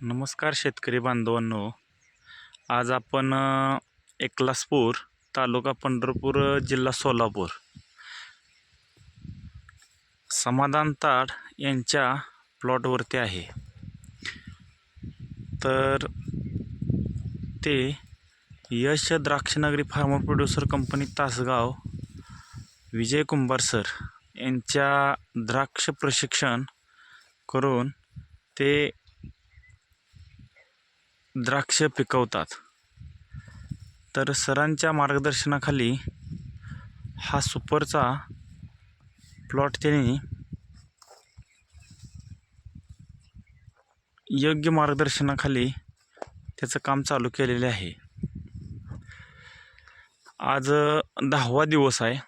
नमस्कार शेतकरी बांधवांनो. आज आपण एकलासपूर तालुका पंढरपूर जिल्हा सोलापूर. समाधान ताड यांच्या प्लॉटवरती आहे. तर ते Yash Drakshnagari farmer producer company Tasgaon Vijay Kumbhar sir यांच्या द्राक्ष प्रशिक्षण करून ते द्राक्ष पिकवतात. तर सरांच्या मार्गदर्शनाखाली हा सुपरचा प्लॉट त्यांनी योग्य मार्गदर्शनाखाली त्याचं काम चालू केलेले आहे. आज दहावा दिवस आहे.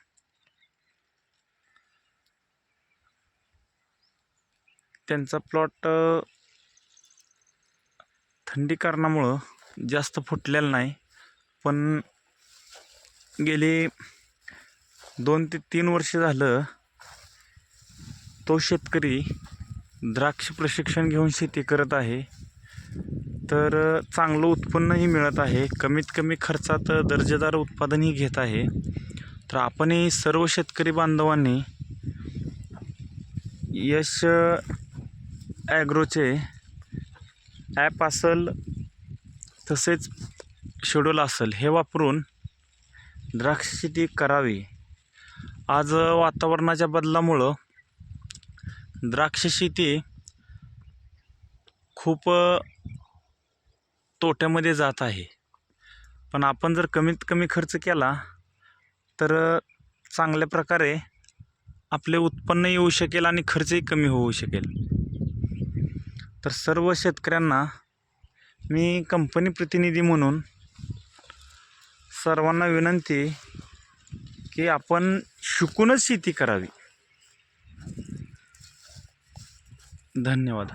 त्यांचा प्लॉट थंडी कारणामुळं जास्त फुटलेलं नाही. पण गेली दोन ते तीन वर्ष झालं तो शेतकरी द्राक्ष प्रशिक्षण घेऊन शेती करत आहे. तर चांगलं उत्पन्नही मिळत आहे. कमीत कमी खर्चात दर्जेदार उत्पादनही घेत आहे. तर आपणही सर्व शेतकरी बांधवांनी यश ॲग्रोचे ॲप असेल तसेच शेड्यूल असेल हे वापरून द्राक्ष शेती करावी. आज वातावरणाच्या बदलामुळं द्राक्ष शेती खूप तोट्यामध्ये जात आहे. पण आपण जर कमीत कमी खर्च केला तर चांगल्या प्रकारे आपले उत्पन्न येऊ शकेल आणि खर्चही कमी होऊ शकेल. तर सर्व शेतकऱ्यांना मी कंपनी प्रतिनिधी म्हणून सर्वांना विनंती की आपण शिकूनच शेती करावी. धन्यवाद.